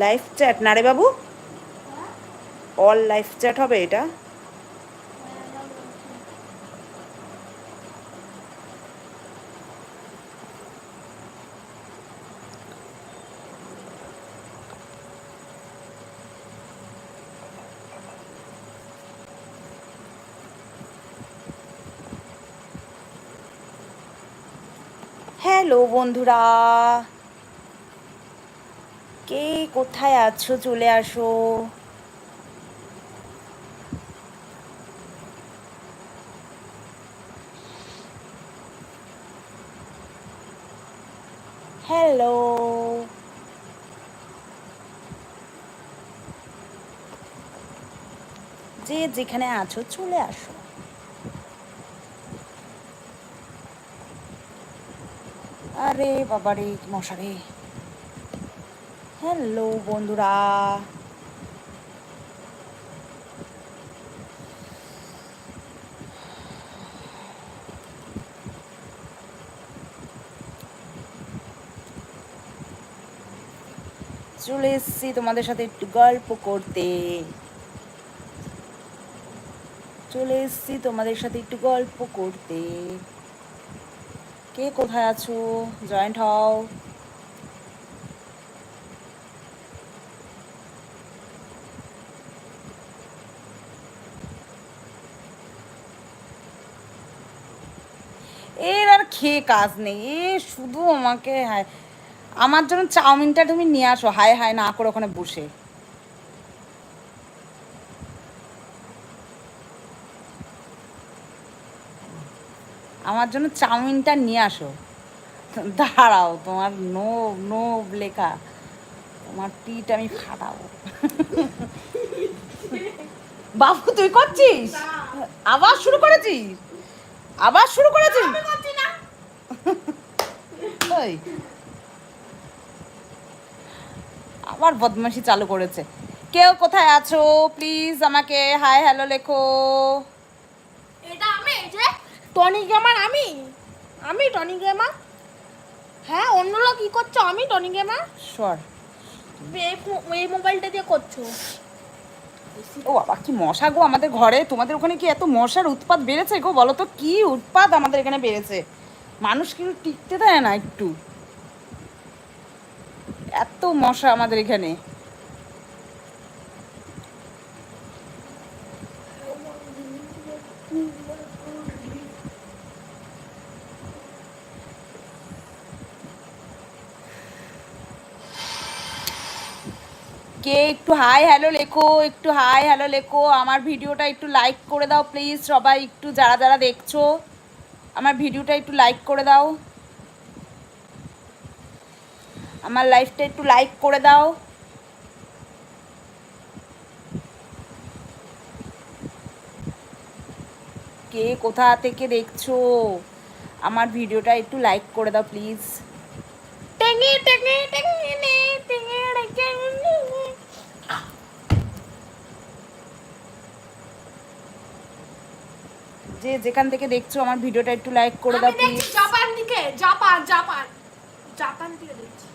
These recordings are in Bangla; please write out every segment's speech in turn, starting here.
লাইভ চ্যাট না রে বাবু? অল লাইভ চ্যাট হবে এটা। হ্যালো বন্ধুরা। কে কোথায় আছো? চলে আসো। হ্যালো যে যেখানে আছো চলে আসো। আরে বাবারে মশারে। হ্যালো বন্ধুরা। চলে এসছি তোমাদের সাথে একটু গল্প করতে। চলে এসছি তোমাদের সাথে একটু গল্প করতে। কে কোথায় আছো? জয়েন্ট হও এর আর খেয়ে কাজ নেই। এ, শুধু আমাকে, হায়। আমার জন্য চাউমিনটা তুমি নিয়ে আসো। হায় হায়, না করে ওখানে বসে। আমার জন্য চাউমিনটা নিয়ে আসো। দাঁড়াও, তোমার নো নো লেখা। তোমার পিঠ আমি ফাটাবো। বাবু, তুই করছিস? আবার শুরু করেছিস? আবার শুরু করেছিস? ওই আবার বদমাশি চালু করেছে। কেউ কোথায় আছো? প্লিজ আমাকে হাই হ্যালো লেখো। এটা আমি যে টনি গেমার আমি। আমি টনি গেমার হ্যাঁ অন্য লোক কি করছ? আমি টনি গেমার সর এই এই মোবাইলটা দিয়ে করছ। ও বাবা কি মশা গো আমাদের ঘরে। তোমাদের ওখানে কি এত মশার উৎপাত বেড়েছে গো? বলো তো কি উৎপাত আমাদের এখানে বেড়েছে? মানুষ কিন্তু টিকতে দেয় না একটু। এত মশা আমাদের এখানে। কে একটু হাই হ্যালো লেখো, একটু হাই হ্যালো লেখো, আমার ভিডিওটা একটু লাইক করে দাও প্লিজ সবাই, একটু যারা যারা দেখছ। আমার ভিডিওটা একটু লাইক করে দাও। আমার লাইফটা একটু লাইক করে দাও। কে কোথা থেকে দেখছ? আমার ভিডিওটা একটু লাইক করে দাও প্লিজ টেঙে টেঙে টেঙে নে টেঙে টেঙে নে। যে যেখান থেকে দেখছ আমার ভিডিওটা একটু লাইক করে দাও প্লিজ জাপান থেকে জাপান জাপান। জাপান থেকে দেখছি।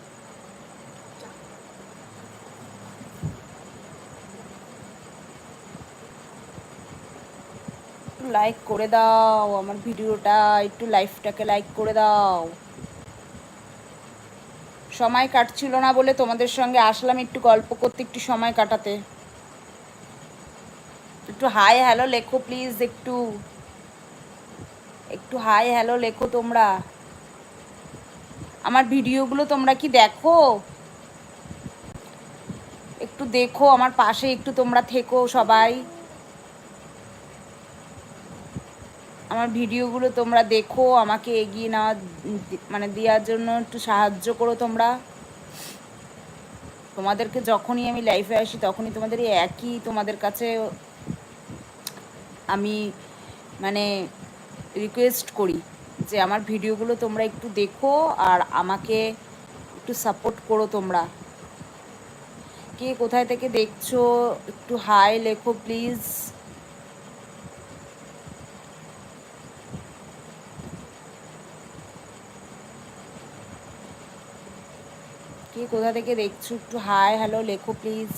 একটু লাইক করে দাও আমার ভিডিওটা একটু লাইফটাকে লাইক করে দাও। সময় কাটছিল না বলে তোমাদের সঙ্গে আসলাম একটু গল্প করতে একটু সময় কাটাতে। একটু হাই হ্যালো লেখো প্লিজ একটু। একটু হাই হ্যালো লেখো তোমরা। আমার ভিডিওগুলো তোমরা কি দেখো? একটু দেখো, আমার পাশে একটু তোমরা থেকো সবাই। আমার ভিডিওগুলো তোমরা দেখো, আমাকে এগিয়ে নেওয়া মানে দেওয়ার জন্য একটু সাহায্য করো তোমরা। তোমাদেরকে যখনই আমি লাইফে আসি, তখনই তোমাদের একই তোমাদের কাছে আমি মানে রিকোয়েস্ট করি যে আমার ভিডিওগুলো তোমরা একটু দেখো আর আমাকে একটু সাপোর্ট করো তোমরা। কে কোথায় থেকে দেখছ? একটু হাই লেখো প্লিজ কোথা থেকে দেখছ? একটু হাই হ্যালো লেখো please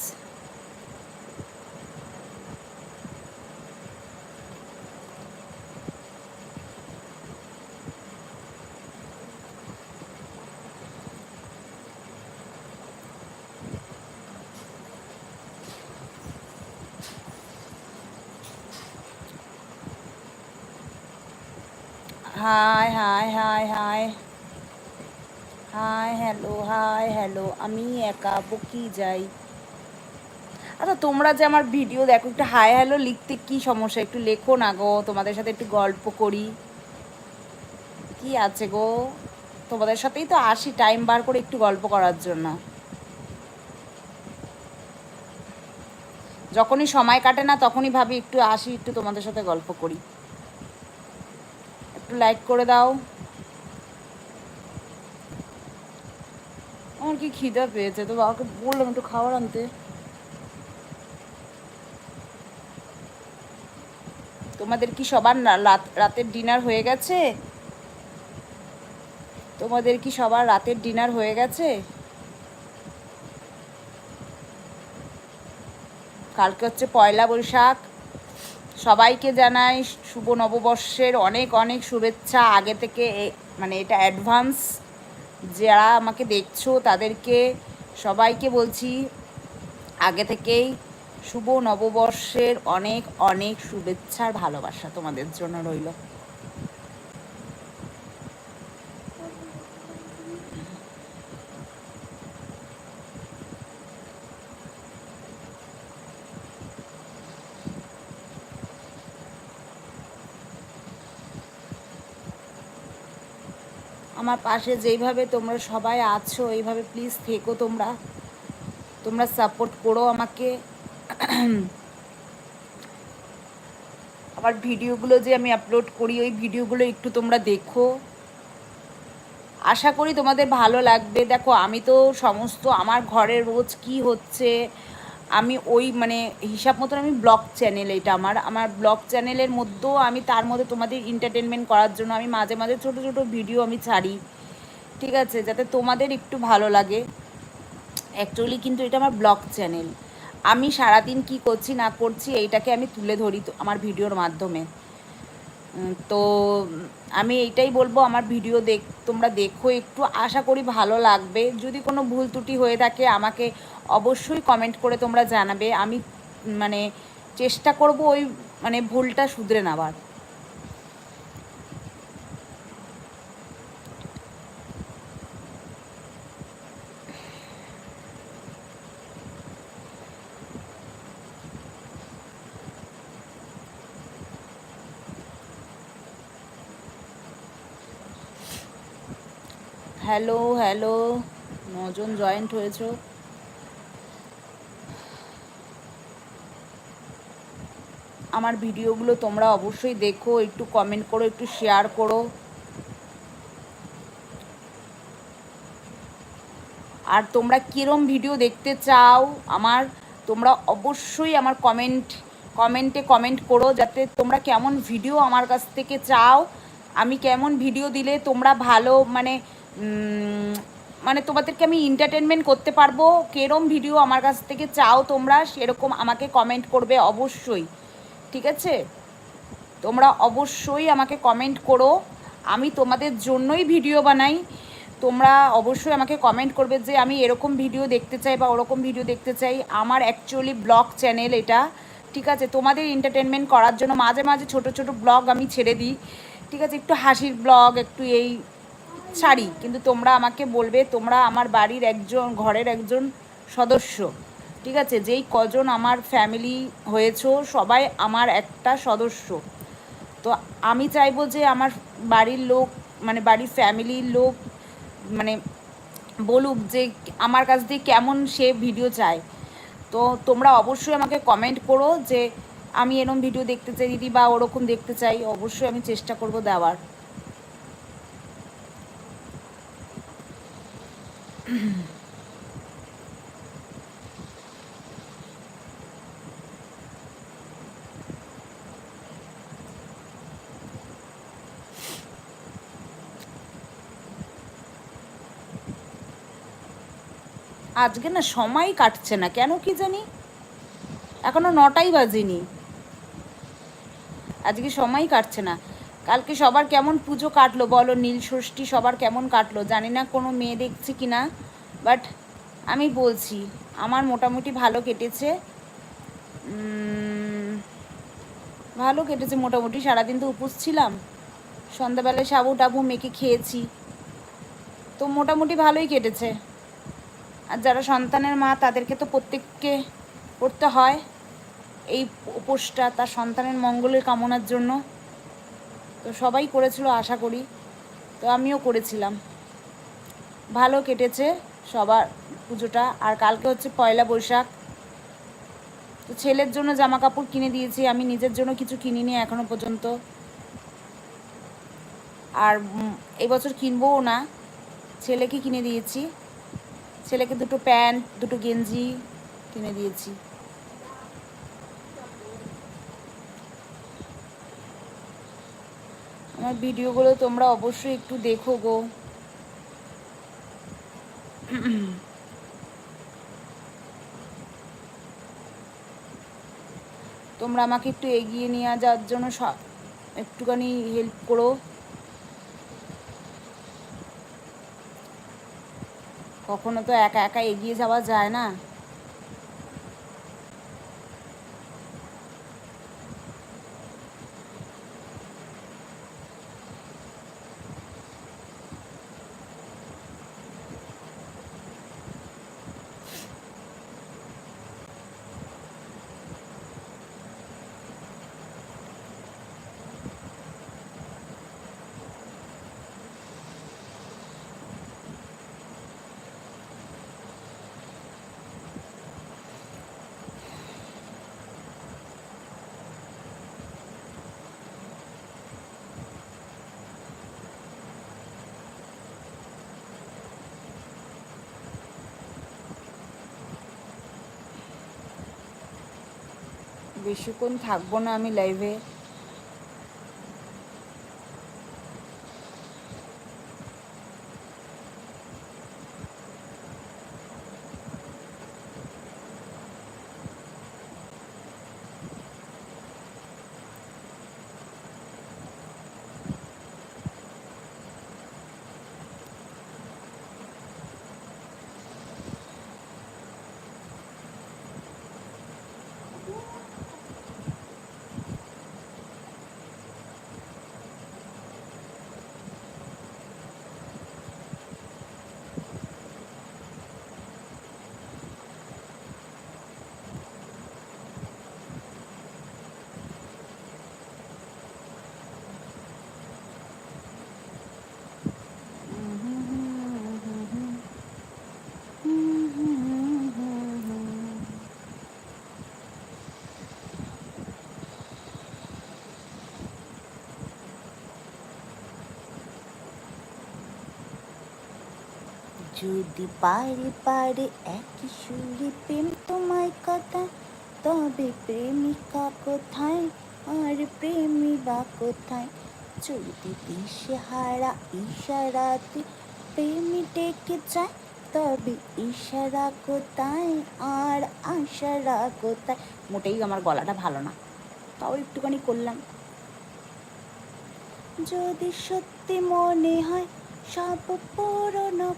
hi hi hi hi hi hello hi hello আমি একা বকি যাই? আচ্ছা তোমরা যে আমার ভিডিও দেখো, একটু হাই হ্যালো লিখতে কি সমস্যা? একটু লেখো না গো, তোমাদের সাথে একটু গল্প করি। কি আছে গো? তোমাদের সাথেই তো আসি টাইম বার করে একটু গল্প করার জন্য। যখনই সময় কাটে না, তখনই ভাবি একটু আসি, একটু তোমাদের সাথে গল্প করি। একটু লাইক করে দাও। আমার কি খিদা পেয়েছে? তো বাবাকে বললাম একটু খাবার আনতে। তোমাদের কি সবার রাতের ডিনার হয়ে গেছে? তোমাদের কি সবার রাতের ডিনার হয়ে গেছে? কালকে হচ্ছে পয়লা বৈশাখ। সবাইকে জানাই শুভ নববর্ষের অনেক অনেক শুভেচ্ছা। আগে থেকে মানে এটা অ্যাডভান্স যারা আমাকে দেখছ তাদেরকে সবাইকে বলছি, আগে থেকেই শুভ নববর্ষের অনেক অনেক শুভেচ্ছার ভালোবাসা তোমাদের জন্য রইল। আমার পাশে যেইভাবে তোমরা সবাই আছো, এইভাবে প্লিজ থেকো তোমরা। তোমরা সাপোর্ট করো আমাকে। আমার ভিডিওগুলো যে আমি আপলোড করি, ওই ভিডিওগুলো একটু তোমরা দেখো। আশা করি তোমাদের ভালো লাগবে। দেখো, আমি তো সমস্ত আমার ঘরে রোজ কি হচ্ছে আমি ওই মানে হিসাব মতন আমি ব্লগ চ্যানেল এটা আমার। আমার ব্লগ চ্যানেলের মধ্যেও আমি তার মধ্যে তোমাদের এন্টারটেনমেন্ট করার জন্য আমি মাঝে মাঝে ছোট ছোট ভিডিও আমি ছাড়ি। ঠিক আছে? যাতে তোমাদের একটু ভালো লাগে। অ্যাকচুয়ালি কিন্তু এটা আমার ব্লগ চ্যানেল। আমি সারাদিন কি করছি না করছি এইটাকে আমি তুলে ধরি আমার ভিডিওর মাধ্যমে। তো আমি এইটাই বলব, আমার ভিডিও দেখ, তোমরা দেখো একটু। আশা করি ভালো লাগবে। যদি কোনো ভুল ত্রুটি হয়ে থাকে, আমাকে অবশ্যই কমেন্ট করে তোমরা জানাবে। আমি মানে চেষ্টা করব ওই মানে ভুলটা শুধরে নেওয়ার। Hello hello. নজন জয়েন্ট হয়েছো। আমার ভিডিওগুলো তোমরা অবশ্যই দেখো, একটু কমেন্ট করো, একটু শেয়ার করো। আর তোমরা কীরম ভিডিও দেখতে চাও, আমার তোমরা অবশ্যই আমার কমেন্ট কমেন্টে কমেন্ট করো, যাতে তোমরা কেমন ভিডিও আমার কাছ থেকে চাও। আমি কেমন ভিডিও দিলে তোমরা ভালো মানে মানে তোমাদেরকে আমি এন্টারটেনমেন্ট করতে পারব। কেরম ভিডিও আমার কাছ থেকে চাও তোমরা, সেরকম আমাকে কমেন্ট করবে অবশ্যই। ঠিক আছে? তোমরা অবশ্যই আমাকে কমেন্ট করো। আমি তোমাদের জন্যই ভিডিও বানাই। তোমরা অবশ্যই আমাকে কমেন্ট করবে যে আমি এরকম ভিডিও দেখতে চাই বা ওরকম ভিডিও দেখতে চাই। আমার অ্যাকচুয়ালি ব্লগ চ্যানেল এটা। ঠিক আছে? তোমাদের এন্টারটেনমেন্ট করার জন্য মাঝে মাঝে ছোট ছোট ব্লগ আমি ছেড়ে দিই। ঠিক আছে? একটু হাসির ব্লগ একটু এই ছাড়ি কিন্তু তোমরা আমাকে বলবে তোমরা আমার বাড়ির একজন, ঘরের একজন সদস্য, ঠিক আছে? যেই কজন আমার ফ্যামিলি হয়েছো, সবাই আমার একটা সদস্য। তো আমি চাইব যে আমার বাড়ির লোক মানে বাড়ির ফ্যামিলির লোক মানে বলুক যে আমার কাছ দিয়ে কেমন সে ভিডিও চায়। তো তোমরা অবশ্যই আমাকে কমেন্ট করো যে আমি এরকম ভিডিও দেখতে চাই, দিদি, বা ওরকম দেখতে চাই। অবশ্যই আমি চেষ্টা করব দেওয়ার। আজকে না সময় কাটছে না, কেন কি জানি? এখনও নটাই বাজিনি। আজকে সময় কাটছে না। কালকে সবার কেমন পুজো কাটলো বলো? নীল ষষ্ঠী সবার কেমন কাটলো? জানি না কোনো মেয়ে দেখছি কি না বাট আমি বলছি, আমার মোটামুটি ভালো কেটেছে। ভালো কেটেছে মোটামুটি, সারাদিন তো উপোস ছিলাম। সন্ধ্যাবেলায় সাবু টাবু মেখে খেয়েছি। তো মোটামুটি ভালোই কেটেছে। আর যারা সন্তানের মা, তাদেরকে তো প্রত্যেককে করতে হয় এই উপোসটা, তার সন্তানের মঙ্গলের কামনার জন্য। তো সবাই করেছিল, আশা করি। তো আমিও করেছিলাম। ভালো কেটেছে সবার পুজোটা। আর কালকে হচ্ছে পয়লা বৈশাখ। তো ছেলের জন্য জামা কাপড় কিনে দিয়েছি। আমি নিজের জন্য কিছু কিনিনি এখনও পর্যন্ত। আর এবছর কিনবও না। ছেলেকে কিনে দিয়েছি। ছেলেকে দুটো প্যান্ট, দুটো গেঞ্জি কিনে দিয়েছি। আমার ভিডিওগুলো তোমরা অবশ্যই একটু দেখো গো। তোমরা আমাকে একটু এগিয়ে নিয়ে যাওয়ার জন্য একটুখানি হেল্প করো। কখনো তো একা একা এগিয়ে যাওয়া যায় না। বেশিক্ষণ থাকব না আমি লাইভে যদি পারে পারে একই সুরে প্রেম তোমায় কথা, তবে প্রেমিকা কোথায়? আর প্রেমী বা কোথায়? যদি দিশে হারা ইশারাতে প্রেমী ডেকে যায়, তবে ইশারা কোথায়? আর আশারা কোথায়? মোটেই আমার গলাটা ভালো না, তাও একটুখানি করলাম। যদি সত্যি মনে হয় সব পুরনো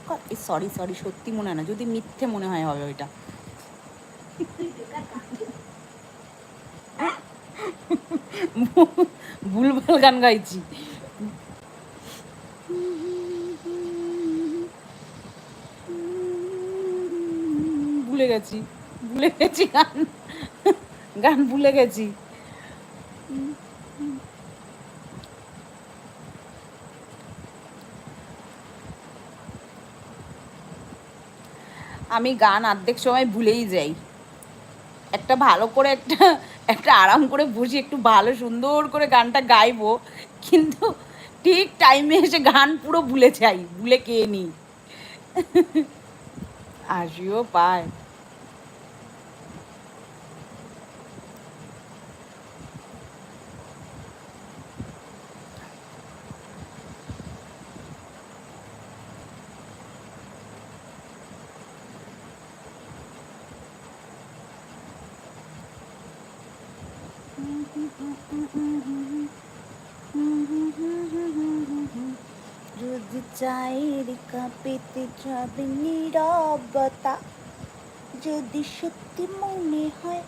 সরি সরি সত্যি মনে হয় না, যদি মিথ্যে মনে হয়, হবে ওইটা। ভুলভাল গান গাইছি। ভুলে গেছি ভুলে গেছি গান। গান ভুলে গেছি। আমি গান অর্ধেক সময় ভুলেই যাই। একটা ভালো করে একটা একটা আরাম করে বসে একটু ভালো সুন্দর করে গানটা গাইবো, কিন্তু ঠিক টাইমে এসে গান পুরো ভুলে যাই, ভুলে কে নিই। আসিও পায়। যদি চায়ের কাপেতে যাবে নীরবতা। যদি সত্যি মনে হয়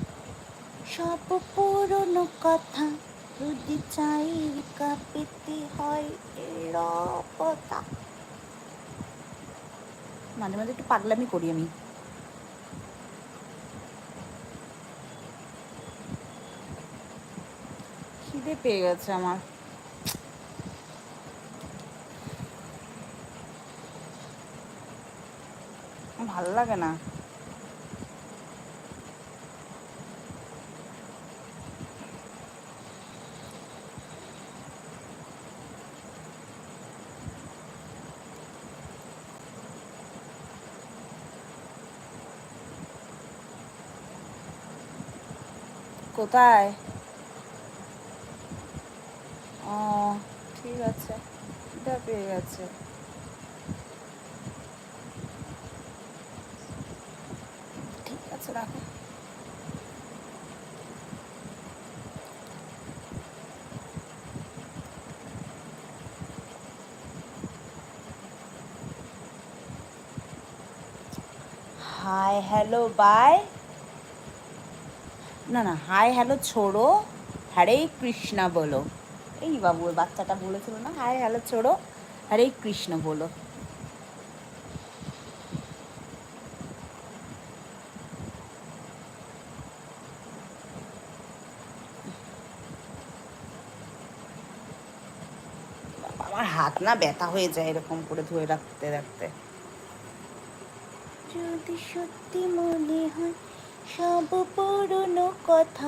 সব পুরনো কথা যদি চায়ের কাপেতে হয় নীরবতা। মাঝে মাঝে একটু পাগলামি করি আমি। খিদে পেয়ে গেছে আমার। ভালো লাগে না। কোথায় ও ঠিক আছে খিদা পেয়ে গেছে। ঠিক আছে, রাখো। হাই হ্যালো বাই না না হাই হ্যালো ছোড়ো। হরে কৃষ্ণা বলো। এই বাবু, ওই বাচ্চাটা বলেছিল না? হাই হ্যালো ছোড়ো। হরে কৃষ্ণ বলো। আমার হাত না ব্যথা হয়ে যায় এরকম করে ধুয়ে রাখতে রাখতে। যদি সত্যি মনে হয় সব পুরনো কথা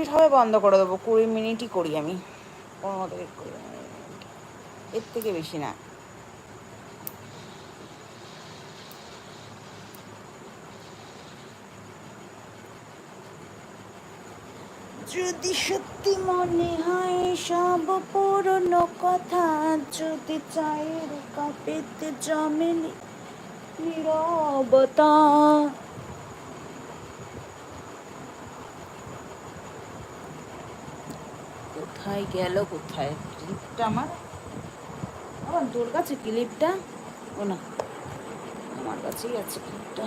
হবে বন্ধ করে দেবো, কুড়ি মিনিটই করি আমি। পনেরো থেকে কুড়ি এর থেকে বেশি না। যদি সত্যি মনে হয় সব পুরনো কথা, যদি চায়ের কাপেতে জমে নি- নীরবতা কোথায় গেল, কোথায় ক্লিপটা আমার? আমার তোর কাছে ক্লিপটা? ও না, আমার কাছেই আছে ক্লিপটা।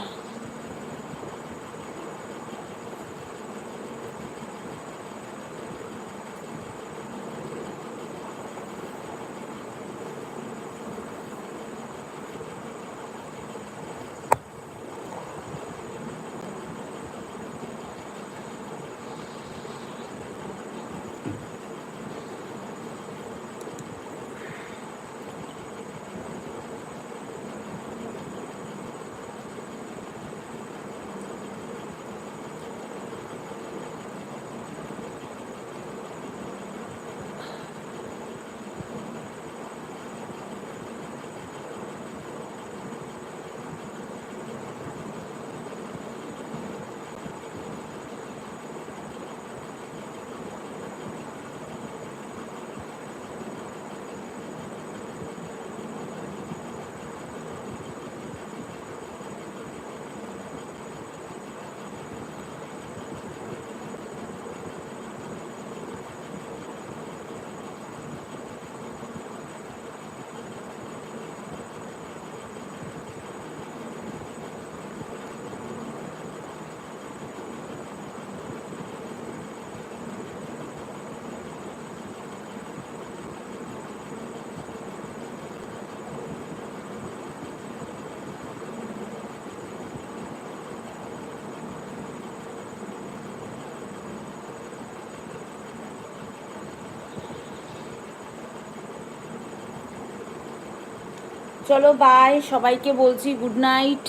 চলো বাই সবাইকে বলছি গুড নাইট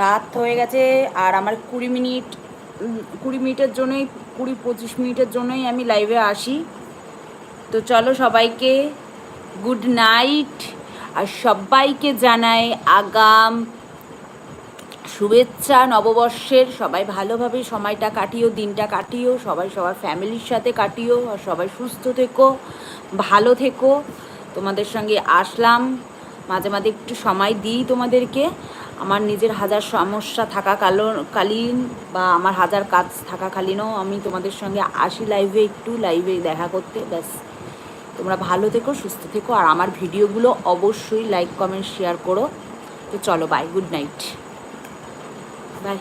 রাত হয়ে গেছে, আর আমার কুড়ি মিনিট কুড়ি মিনিটের জন্যই, কুড়ি পঁচিশ মিনিটের জন্যই আমি লাইভে আসি। তো চলো সবাইকে গুড নাইট আর সবাইকে জানাই আগাম শুভেচ্ছা নববর্ষের। সবাই ভালোভাবে সময়টা কাটিও, দিনটা কাটিও, সবাই সবার ফ্যামিলির সাথে কাটিও, আর সবাই সুস্থ থেকো, ভালো থেকো। তোমাদের সঙ্গে আসলাম। মাঝে মাঝে একটু সময় দিই তোমাদেরকে। আমার নিজের হাজার সমস্যা থাকা কালীন বা আমার হাজার কাজ থাকাকালীনও আমি তোমাদের সঙ্গে আসি লাইভে একটু লাইভে দেখা করতে। ব্যাস, তোমরা ভালো থেকো, সুস্থ থেকো। আর আমার ভিডিওগুলো অবশ্যই লাইক কমেন্ট শেয়ার করো। তো চলো বাই গুড নাইট বাই